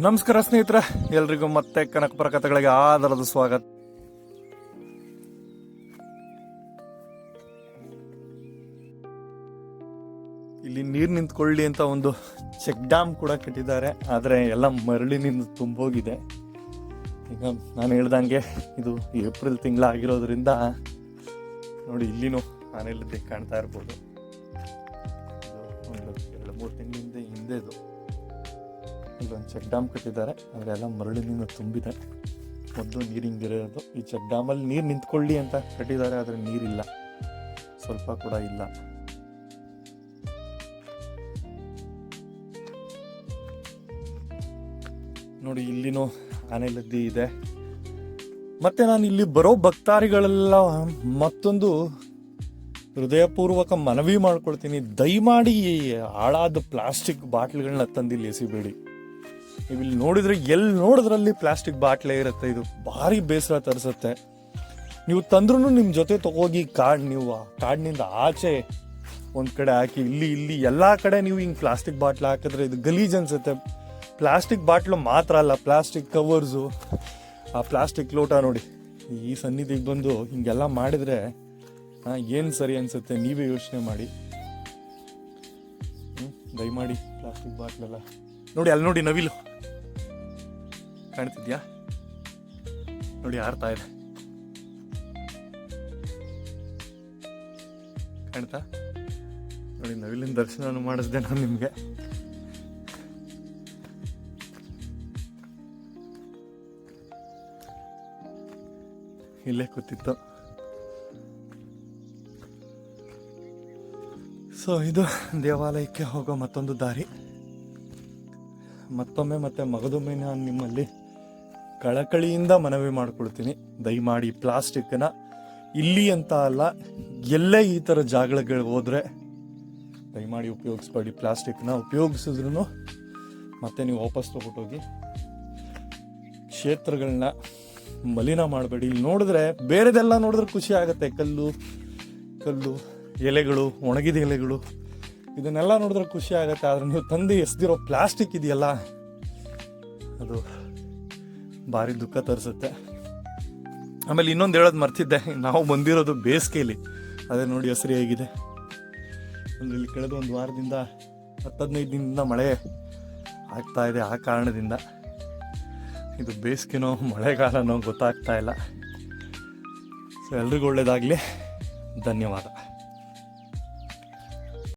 ನಮಸ್ಕಾರ ಸ್ನೇಹಿತರೆ, ಎಲ್ರಿಗೂ ಮತ್ತೆ ಕನಕಪುರ ಕಥೆಗಳಿಗೆ ಆದರದ ಸ್ವಾಗತ. ಇಲ್ಲಿ ನೀರು ನಿಂತ್ಕೊಳ್ಳಿ ಅಂತ ಒಂದು ಚೆಕ್ ಡ್ಯಾಮ್ ಕೂಡ ಕಟ್ಟಿದ್ದಾರೆ, ಆದರೆ ಎಲ್ಲ ಮರಳಿನಿಂದ ತುಂಬೋಗಿದೆ. ಈಗ ನಾನು ಹೇಳ್ದಂಗೆ ಇದು ಏಪ್ರಿಲ್ ತಿಂಗಳ ಆಗಿರೋದ್ರಿಂದ ನೋಡಿ ಇಲ್ಲಿನೂ ಹೇಳಿದ್ದೆ ಕಾಣ್ತಾ ಇರ್ಬೋದು. ಒಂದು ಎರಡು ಮೂರು ತಿಂಗಳಿಂದ ಹಿಂದೆದು ಇಲ್ಲೊಂದು ಚೆಕ್ ಡ್ಯಾಮ್ ಕಟ್ಟಿದ್ದಾರೆ ಅದರೆಲ್ಲ ಮರಳಿನಿಂದ ತುಂಬಿದೆ. ಮೊದಲು ನೀರು ಹಿಂಗಿರೋದು ಈ ಚೆಕ್ ಡ್ಯಾಮಲ್ಲಿ ನೀರು ನಿಂತ್ಕೊಳ್ಳಿ ಅಂತ ಕಟ್ಟಿದ್ದಾರೆ, ಆದರೆ ನೀರಿಲ್ಲ. ಸ್ವಲ್ಪ ಕೂಡ ಇಲ್ಲ. ನೋಡಿ, ಇಲ್ಲಿನೂ ಆನೆಲದ್ದಿ ಇದೆ. ಮತ್ತೆ ನಾನು ಇಲ್ಲಿ ಬರೋ ಭಕ್ತಾರಿಗಳೆಲ್ಲ ಮತ್ತೊಂದು ಹೃದಯಪೂರ್ವಕ ಮನವಿ ಮಾಡ್ಕೊಳ್ತೀನಿ. ದಯಮಾಡಿ ಹಾಳಾದ ಪ್ಲಾಸ್ಟಿಕ್ ಬಾಟ್ಲ್ಗಳನ್ನ ತಂದಿಲ್ಲಿ ಎಸಿಬೇಡಿ. ನೀವು ಇಲ್ಲಿ ನೋಡಿದ್ರೆ, ಎಲ್ಲಿ ನೋಡಿದ್ರಲ್ಲಿ ಪ್ಲಾಸ್ಟಿಕ್ ಬಾಟ್ಲೆ ಇರುತ್ತೆ. ಇದು ಭಾರಿ ಬೇಸರ ತರಿಸುತ್ತೆ. ನೀವು ತಂದ್ರೂ ನಿಮ್ಮ ಜೊತೆ ತಗೋಗಿ ಕಾಡ್ ನೀವು, ಆ ಕಾಡಿನಿಂದ ಆಚೆ ಒಂದು ಕಡೆ ಹಾಕಿ, ಇಲ್ಲಿ ಇಲ್ಲಿ ಎಲ್ಲ ಕಡೆ ನೀವು ಹಿಂಗೆ ಪ್ಲಾಸ್ಟಿಕ್ ಬಾಟ್ಲ್ ಹಾಕಿದ್ರೆ ಇದು ಗಲೀಜ್ ಅನ್ಸುತ್ತೆ. ಪ್ಲಾಸ್ಟಿಕ್ ಬಾಟ್ಲು ಮಾತ್ರ ಅಲ್ಲ, ಪ್ಲಾಸ್ಟಿಕ್ ಕವರ್ಸು, ಆ ಪ್ಲಾಸ್ಟಿಕ್ ಲೋಟ ನೋಡಿ. ಈ ಸನ್ನಿಧಿಗೆ ಬಂದು ಹಿಂಗೆಲ್ಲ ಮಾಡಿದ್ರೆ ಏನು ಸರಿ ಅನ್ಸುತ್ತೆ ನೀವೇ ಯೋಚನೆ ಮಾಡಿ? ದಯಮಾಡಿ ಪ್ಲಾಸ್ಟಿಕ್ ಬಾಟ್ಲೆಲ್ಲ. ನೋಡಿ, ಅಲ್ಲಿ ನೋಡಿ ನವಿಲು. ಕಾಣ್ತಿದ್ಯಾ? ನೋಡಿ ಹಾರ್ತಾ ಇದೆ. ಕಾಣ್ತಾ? ನೋಡಿ, ನವಿಲಿನ ದರ್ಶನ ಮಾಡಿಸ್ದೆ ನಾನು ನಿಮಗೆ. ಇಲ್ಲೇ ಕೂತಿತ್ತು. ಸೊ ಇದು ದೇವಾಲಯಕ್ಕೆ ಹೋಗೋ ಮತ್ತೊಂದು ದಾರಿ. ಮತ್ತೊಮ್ಮೆ ಮತ್ತೆ ಮಗದೊಮ್ಮೆ ನಾನು ನಿಮ್ಮಲ್ಲಿ ಕಳಕಳಿಯಿಂದ ಮನವಿ ಮಾಡ್ಕೊಳ್ತೀನಿ. ದಯಮಾಡಿ ಪ್ಲಾಸ್ಟಿಕ್ನ ಇಲ್ಲಿ ಅಂತ ಅಲ್ಲ, ಎಲ್ಲೇ ಈ ಥರ ಜಾಗಗಳಿಗೆ ಹೋದರೆ ದಯಮಾಡಿ ಉಪಯೋಗಿಸ್ಬೇಡಿ ಪ್ಲಾಸ್ಟಿಕ್ನ ಉಪಯೋಗಿಸಿದ್ರು ಮತ್ತೆ ನೀವು ವಾಪಸ್ ತೊಗೊಟ್ಟೋಗಿ ಕ್ಷೇತ್ರಗಳನ್ನ ಮಲಿನ ಮಾಡಬೇಡಿ. ಇಲ್ಲಿ ನೋಡಿದ್ರೆ ಬೇರೆದೆಲ್ಲ ನೋಡಿದ್ರೆ ಖುಷಿ ಆಗುತ್ತೆ. ಕಲ್ಲು ಕಲ್ಲು, ಎಲೆಗಳು, ಒಣಗಿದ ಎಲೆಗಳು, ಇದನ್ನೆಲ್ಲ ನೋಡಿದ್ರೆ ಖುಷಿ ಆಗುತ್ತೆ. ಆದರೆ ನೀವು ತಂದು ಎಸ್ದಿರೋ ಪ್ಲಾಸ್ಟಿಕ್ ಇದೆಯಲ್ಲ, ಅದು ಭಾರಿ ದುಃಖ ತರಿಸುತ್ತೆ. ಆಮೇಲೆ ಇನ್ನೊಂದು ಹೇಳೋದು ಮರ್ತಿದ್ದೆ. ನಾವು ಬಂದಿರೋದು ಬೇಸಿಗೆಯಲ್ಲಿ ಅದೇ ನೋಡಿ ಹಸಿರಿ ಆಗಿದೆ. ಅಂದ್ರೆ ಇಲ್ಲಿ ಕಳೆದ ಒಂದು ವಾರದಿಂದ ಹತ್ತು ಹದಿನೈದು ದಿನದಿಂದ ಮಳೆ ಆಗ್ತಾ ಇದೆ ಆ ಕಾರಣದಿಂದ. ಇದು ಬೇಸಿಗೆನೋ ಮಳೆಗಾಲನೋ ಗೊತ್ತಾಗ್ತಾ ಇಲ್ಲ. ಸೊ ಎಲ್ರಿಗೂ ಒಳ್ಳೇದಾಗಲಿ. ಧನ್ಯವಾದ.